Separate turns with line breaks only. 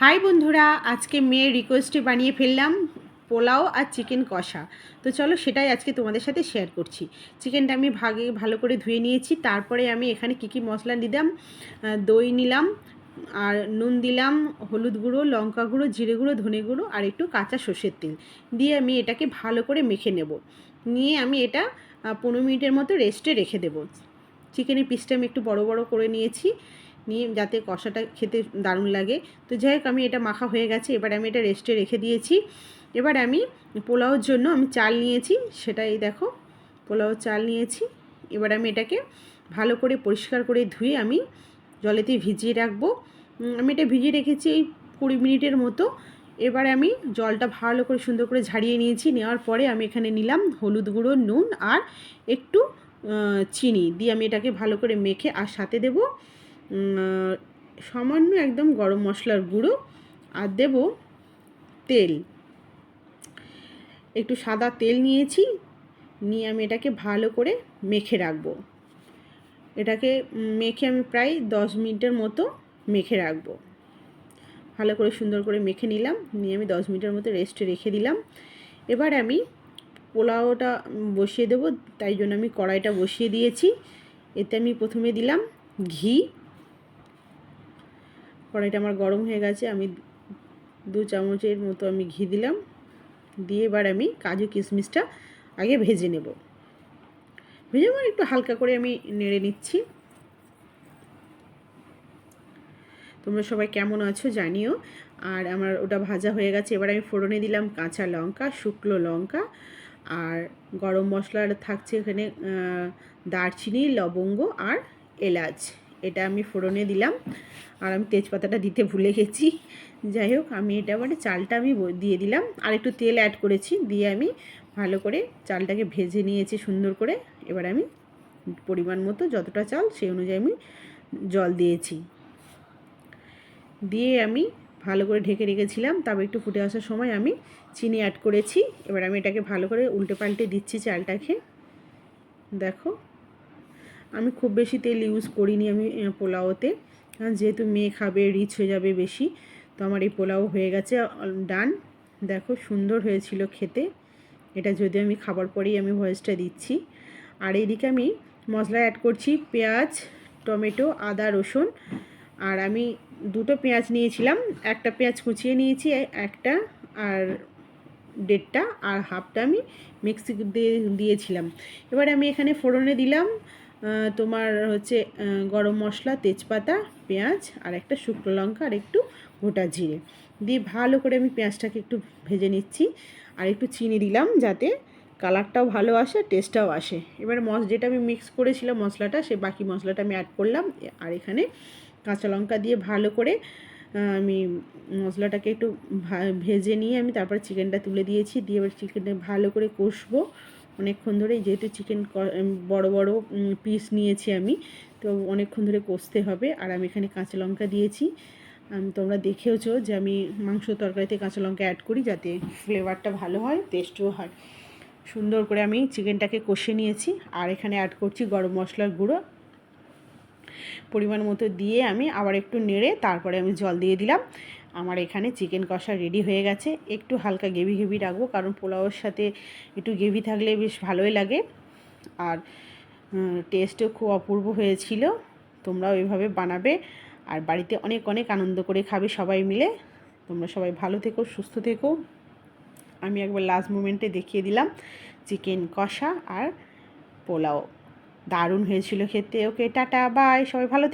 High বন্ধুরা আজকে মেয়ের রিকোয়েস্টে বানিয়ে ফেললাম পোলাও আর চিকেন কষা। তো চলো সেটাই আজকে তোমাদের সাথে শেয়ার করছি। চিকেনটা আমি ভাগে ভালো করে ধুয়ে নিয়েছি তারপরে আমি এখানে কী কী মশলা আহ, দই নিলাম আর নুন দিলাম হলুদ গুঁড়ো লঙ্কা গুঁড়ো জিরে গুঁড়ো ধনে গুঁড়ো আর একটু কাঁচা সর্ষের তেল। দিয়ে আমি এটাকে ভালো করে মেখে নেব। নিয়ে আমি এটা পনেরো মিনিটের মতো রেস্টে রেখে দেবো। চিকেনের পিসটা আমি একটু বড় বড় করে নিয়েছি। নিয়ে যাতে কষাটা খেতে দারুণ লাগে। তো যাই হোক, আমি এটা মাখা হয়ে গেছে, এবার আমি এটা রেস্টে রেখে দিয়েছি। এবার আমি পোলাওর জন্য আমি চাল নিয়েছি, সেটা এই দেখো পোলাও চাল নিয়েছি। এবার আমি এটাকে ভালো করে পরিষ্কার করে ধুয়ে আমি জলেতে ভিজিয়ে রাখব। আমি এটা ভিজিয়ে রেখেছি এই কুড়ি মিনিটের মতো। এবার আমি জলটা ভালো করে সুন্দর করে ঝাড়িয়ে নিয়েছি, নেওয়ার পরে আমি এখানে নিলাম হলুদ গুঁড়ো, নুন আর একটু চিনি। দিয়ে আমি এটাকে ভালো করে মেখে আর সাথে দেবো। সামান্য একদম গরম মশলার গুঁড়ো আর দেব তেল। একটু সাদা তেল নিয়েছি, নিয়ে আমি এটাকে ভালো করে মেখে রাখব। এটাকে মেখে আমি প্রায় দশ মিনিটের মতো মেখে রাখব। ভালো করে সুন্দর করে মেখে নিলাম, নিয়ে আমি দশ মিনিটের মতো রেস্টে রেখে দিলাম। এবার আমি পোলাওটা বসিয়ে দেবো, তাই জন্য আমি কড়াইটা বসিয়ে দিয়েছি। এতে আমি প্রথমে দিলাম ঘি কড়াইটা আমার গরম হয়ে গেছে, আমি দু চামচের মতো আমি ঘি দিলাম। দিয়ে এবার আমি কাজু কিশমিশটা আগে ভেজে নেব। ভেজে মানে একটু হালকা করে আমি নেড়ে নিচ্ছি। তোমরা সবাই কেমন আছো জানিও। আর আমার ওটা ভাজা হয়ে গেছে, এবার আমি ফোড়নে দিলাম কাঁচা লঙ্কা, শুকনো লঙ্কা। আর গরম মশলার থাকছে এখানে দারচিনি, লবঙ্গ আর এলাচ। এটা আমি ফোড়নে দিলাম। আর আমি তেজপাতাটা দিতে ভুলে গেছি। যাই হোক, আমি এটা মানে চালটা আমি দিয়ে দিলাম। আর একটু তেল অ্যাড করেছি দিয়ে আমি ভালো করে চালটাকে ভেজে নিয়েছি সুন্দর করে। এবার আমি পরিমাণ মতো যতটা চাল সেই অনুযায়ী আমি জল দিয়েছি। দিয়ে আমি ভালো করে ঢেকে রেখেছিলাম। তারপর একটু ফুটে আসার সময় আমি চিনি অ্যাড করেছি। এবার আমি এটাকে ভালো করে উল্টে পাল্টে দিচ্ছি চালটাকে। দেখো আমি খুব বেশি তেল ইউজ করিনি আমি পোলাওতে। কারণ যেহেতু মেয়ে খাবে রিচ হয়ে যাবে বেশি, তো আমার এই পোলাও হয়ে গেছে ডান দেখো, সুন্দর হয়েছিল খেতে। এটা যদি আমি খাবার পরেই আমি ভয়েসটা দিচ্ছি। আর এইদিকে আমি মশলা অ্যাড করছি, পেঁয়াজ, টমেটো, আদা, রসুন। আর আমি দুটো পেঁয়াজ নিয়েছিলাম, একটা পেঁয়াজ কুচিয়ে নিয়েছি, একটা আর দেড়টা, আর হাফটা আমি মিক্সি দিয়ে দিয়েছিলাম। এবারে আমি এখানে ফোড়নে দিলাম তোমার হচ্ছে গরম মশলা, তেজপাতা, পেঁয়াজ, আর একটা শুকনো লঙ্কা, আর একটু গোটা জিরে। দিয়ে ভালো করে আমি পেঁয়াজটাকে একটু ভেজে নিচ্ছি, আর একটু চিনি দিলাম যাতে কালারটাও ভালো আসে টেস্টটাও আসে। এবার মশ যেটা আমি মিক্স করেছিলাম মশলাটা, সে বাকি মশলাটা আমি অ্যাড করলাম, আর এখানে কাঁচা লঙ্কা দিয়ে ভালো করে আমি মশলাটাকে একটু ভেজে নিয়ে আমি তারপর চিকেনটা তুলে দিয়েছি। দিয়ে এবার চিকেনটা ভালো করে কষবো। অনেকক্ষণ ধরে যেহেতু চিকেন বড় বড় পিস নিয়েছি আমি, তো অনেকক্ষণ ধরে কষতে হবে। আর আমি এখানে কাঁচা লঙ্কা দিয়েছি। তোমরা দেখেওছো যে আমি মাংস তরকারিতে কাঁচা লঙ্কা অ্যাড করি যাতে ফ্লেভারটা ভালো হয় টেস্টও হয়। সুন্দর করে আমি চিকেনটাকে কষে নিয়েছি। আর এখানে অ্যাড করছি গরম মশলার গুঁড়ো। পরিমাণ মতো দিয়ে আমি আবার একটু নেড়ে তারপরে আমি জল দিয়ে দিলাম। আমার এখানে চিকেন কষা রেডি হয়ে গেছে। একটু হালকা গেভি গেভি রাখব, কারণ পোলাওর সাথে একটু গেভি থাকলে বেশ ভালোই লাগে। আর টেস্টও খুব অপূর্ব হয়েছিল। তোমরাও এভাবে বানাবে। আর বাড়িতে অনেক অনেক আনন্দ করে খাবে সবাই মিলে। তোমরা সবাই ভালো থেকো, সুস্থ থেকো। আমি একবার লাস্ট মোমেন্টে দেখিয়ে দিলাম চিকেন কষা আর পোলাও। দারুণ হয়েছিল খেতে। ওকে টাটা বাই সবাই ভালো।